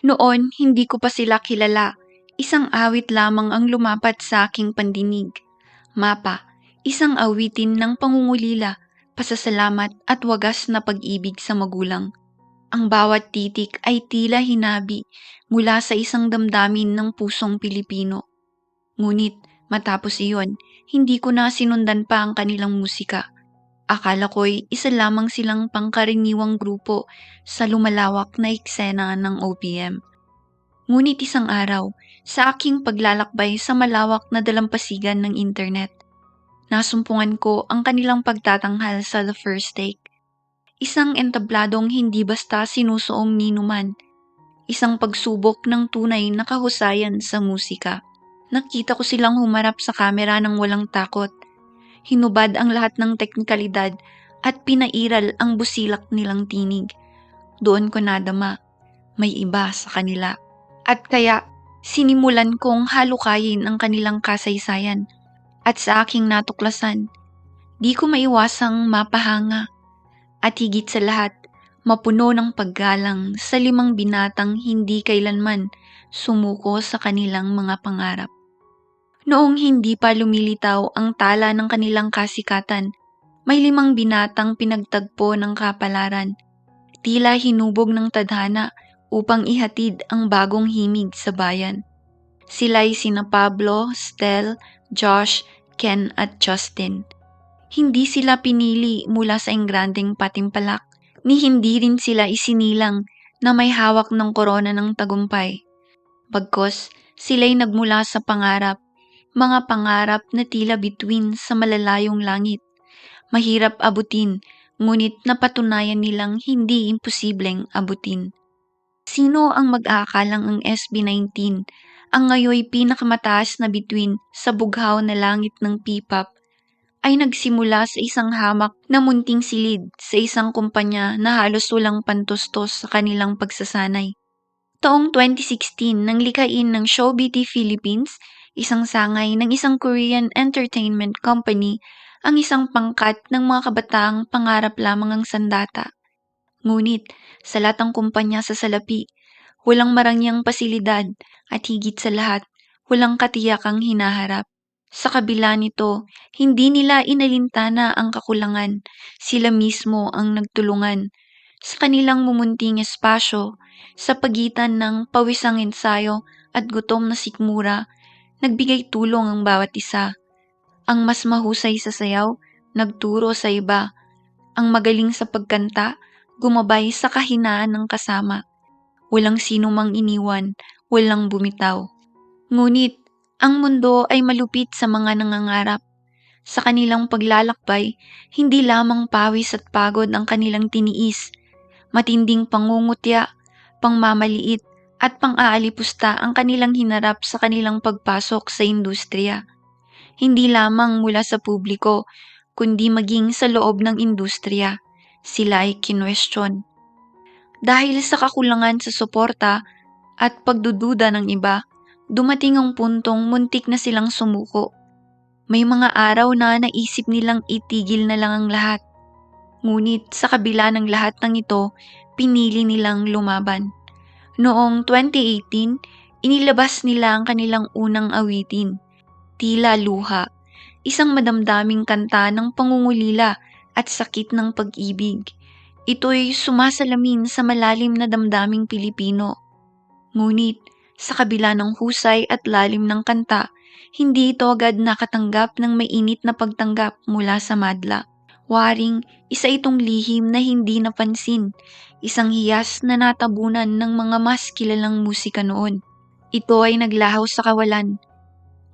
Noon, hindi ko pa sila kilala. Isang awit lamang ang lumapat sa aking pandinig. Mapa, isang awitin ng pangungulila, pasasalamat at wagas na pag-ibig sa magulang. Ang bawat titik ay tila hinabi mula sa isang damdamin ng pusong Pilipino. Ngunit matapos iyon, hindi ko na sinundan pa ang kanilang musika. Akala ko'y isa lamang silang pangkaraniwang grupo sa lumalawak na eksena ng OPM. Ngunit isang araw, sa aking paglalakbay sa malawak na dalampasigan ng internet, nasumpungan ko ang kanilang pagtatanghal sa The First Take. Isang entabladong hindi basta sinusuong ninuman, isang pagsubok ng tunay na kahusayan sa musika. Nakita ko silang humarap sa kamera ng walang takot. Hinubad ang lahat ng teknikalidad at pinairal ang busilak nilang tinig. Doon ko nadama, may iba sa kanila. At kaya, sinimulan kong halukayin ang kanilang kasaysayan. At sa aking natuklasan, di ko maiwasang mapahanga. At higit sa lahat, mapuno ng paggalang sa limang binatang hindi kailanman sumuko sa kanilang mga pangarap. Noong hindi pa lumilitaw ang tala ng kanilang kasikatan, may limang binatang pinagtagpo ng kapalaran. Tila hinubog ng tadhana upang ihatid ang bagong himig sa bayan. Sila'y sina Pablo, Stel, Josh, Ken at Justin. Hindi sila pinili mula sa ingranding patimpalak, ni hindi rin sila isinilang na may hawak ng korona ng tagumpay. Bagkos, sila'y nagmula sa pangarap mga pangarap na tila bituin sa malalayong langit. Mahirap abutin, ngunit napatunayan nilang hindi imposibleng abutin. Sino ang mag-aakalang ang SB19 ang ngayoy pinakamataas na bituin sa bughaw na langit ng P-pop ay nagsimula sa isang hamak na munting silid sa isang kumpanya na halos walang pantustos sa kanilang pagsasanay. Taong 2016 nang likain ng Showbity Philippines isang sangay ng isang Korean entertainment company ang isang pangkat ng mga kabataang pangarap lamang ang sandata. Ngunit, sa latang kumpanya sa salapi, walang marangyang pasilidad at higit sa lahat, walang katiyakang hinaharap. Sa kabila nito, hindi nila inalintana ang kakulangan, sila mismo ang nagtulungan. Sa kanilang mumunting espasyo, sa pagitan ng pawisang ensayo at gutom na sikmura, Nagbigay tulong ang bawat isa. Ang mas mahusay sa sayaw, nagturo sa iba. Ang magaling sa pagkanta, gumabay sa kahinaan ng kasama. Walang sino mang iniwan, walang bumitaw. Ngunit, ang mundo ay malupit sa mga nangangarap. Sa kanilang paglalakbay, hindi lamang pawis at pagod ang kanilang tiniis. Matinding pangungutya, pangmamaliit, at pang-aalipusta ang kanilang hinarap sa kanilang pagpasok sa industriya. Hindi lamang mula sa publiko, kundi maging sa loob ng industriya, sila ay kinwestiyon. Dahil sa kakulangan sa suporta at pagdududa ng iba, dumating ang puntong muntik na silang sumuko. May mga araw na naisip nilang itigil na lang ang lahat. Ngunit sa kabila ng lahat ng ito, pinili nilang lumaban. Noong 2018, inilabas nila ang kanilang unang awitin, Tila Luha, isang madamdaming kanta ng pangungulila at sakit ng pag-ibig. Ito'y sumasalamin sa malalim na damdaming Pilipino. Ngunit, sa kabila ng husay at lalim ng kanta, hindi ito agad nakatanggap ng mainit na pagtanggap mula sa madla. Waring, isa itong lihim na hindi napansin, isang hiyas na natabunan ng mga mas kilalang musika noon. Ito ay naglahaw sa kawalan.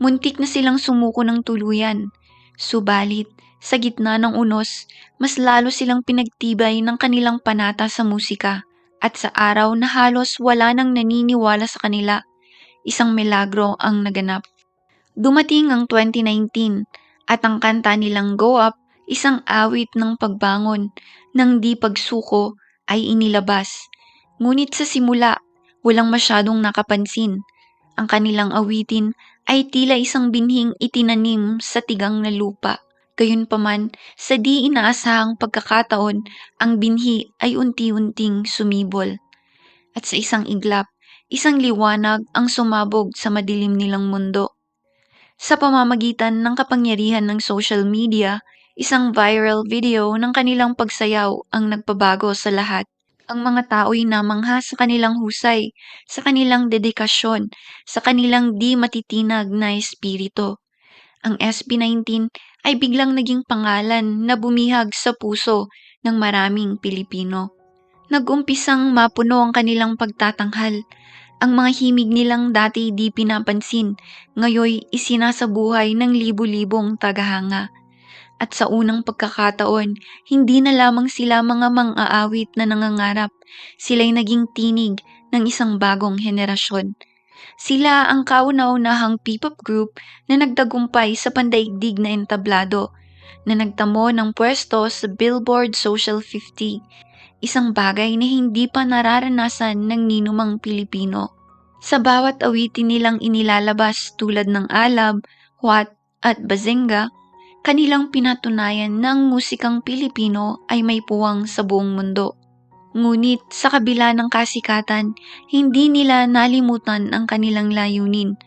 Muntik na silang sumuko ng tuluyan. Subalit, sa gitna ng unos, mas lalo silang pinagtibay ng kanilang panata sa musika. At sa araw na halos wala nang naniniwala sa kanila, isang milagro ang naganap. Dumating ang 2019 at ang kanta nilang Go Up Isang awit ng pagbangon ng di pagsuko ay inilabas. Ngunit sa simula, walang masyadong nakapansin. Ang kanilang awitin ay tila isang binhing itinanim sa tigang na lupa. Gayunpaman, sa di inaasahang pagkakataon, ang binhi ay unti-unting sumibol. At sa isang iglap, isang liwanag ang sumabog sa madilim nilang mundo. Sa pamamagitan ng kapangyarihan ng social media, isang viral video ng kanilang pagsayaw ang nagpabago sa lahat. Ang mga tao'y namangha sa kanilang husay, sa kanilang dedikasyon, sa kanilang di matitinag na espiritu. Ang SB19 ay biglang naging pangalan na bumihag sa puso ng maraming Pilipino. Nag-umpisang mapuno ang kanilang pagtatanghal. Ang mga himig nilang dati di pinapansin, ngayoy isinasabuhay ng libu-libong tagahanga. At sa unang pagkakataon, hindi na lamang sila mga mang-aawit na nangangarap, sila'y naging tinig ng isang bagong henerasyon. Sila ang kauna-unahang P-pop group na nagtagumpay sa pandaigdig na entablado, na nagtamo ng pwesto sa Billboard Social 50, isang bagay na hindi pa nararanasan ng ninumang Pilipino. Sa bawat awitin nilang inilalabas tulad ng Alab, Huat at Bazenga, kanilang pinatunayan na ang musikang Pilipino ay may puwang sa buong mundo. Ngunit sa kabila ng kasikatan, hindi nila nalimutan ang kanilang layunin,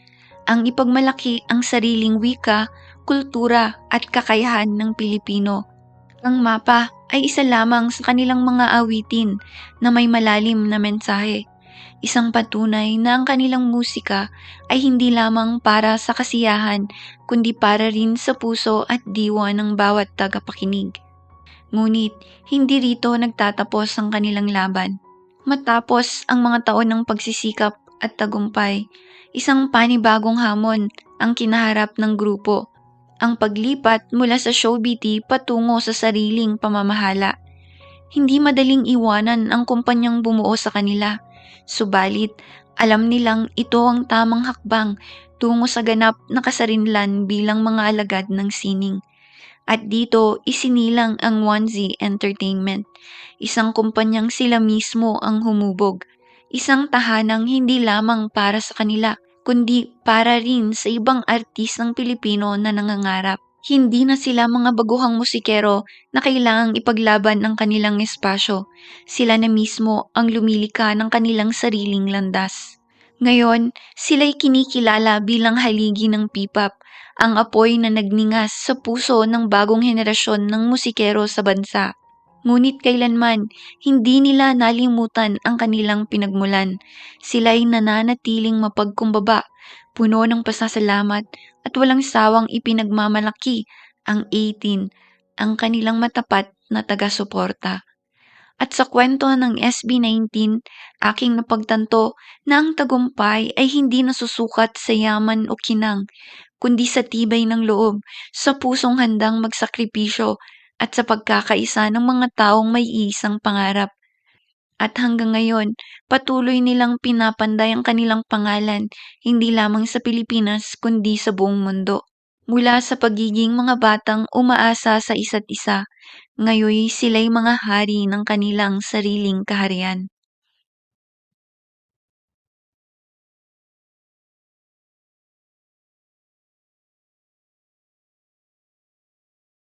ang ipagmalaki ang sariling wika, kultura at kakayahan ng Pilipino. Ang mapa ay isa lamang sa kanilang mga awitin na may malalim na mensahe. Isang patunay na ang kanilang musika ay hindi lamang para sa kasiyahan, kundi para rin sa puso at diwa ng bawat tagapakinig. Ngunit, hindi rito nagtatapos ang kanilang laban. Matapos ang mga taon ng pagsisikap at tagumpay, isang panibagong hamon ang kinaharap ng grupo. Ang paglipat mula sa showbiti patungo sa sariling pamamahala. Hindi madaling iwanan ang kumpanyang bumuo sa kanila. Subalit, alam nilang ito ang tamang hakbang tungo sa ganap na kasarinlan bilang mga alagad ng sining. At dito, isinilang ang Onesie Entertainment, isang kumpanyang sila mismo ang humubog, isang tahanang hindi lamang para sa kanila, kundi para rin sa ibang artistang Pilipino na nangangarap. Hindi na sila mga baguhang musikero na kailangang ipaglaban ang kanilang espasyo. Sila na mismo ang lumilika ng kanilang sariling landas. Ngayon, sila'y kinikilala bilang haligi ng P-pop, ang apoy na nagningas sa puso ng bagong henerasyon ng musikero sa bansa. Ngunit kailanman, hindi nila nalimutan ang kanilang pinagmulan. Sila'y nananatiling mapagkumbaba, puno ng pasasalamat at walang sawang ipinagmamalaki ang 18, ang kanilang matapat na taga-suporta. At sa kwento ng SB19, aking napagtanto na ang tagumpay ay hindi nasusukat sa yaman o kinang, kundi sa tibay ng loob, sa pusong handang magsakripisyo at sa pagkakaisa ng mga taong may isang pangarap. At hanggang ngayon, patuloy nilang pinapanday ang kanilang pangalan, hindi lamang sa Pilipinas kundi sa buong mundo. Mula sa pagiging mga batang umaasa sa isa't isa, ngayoy sila'y mga hari ng kanilang sariling kaharian.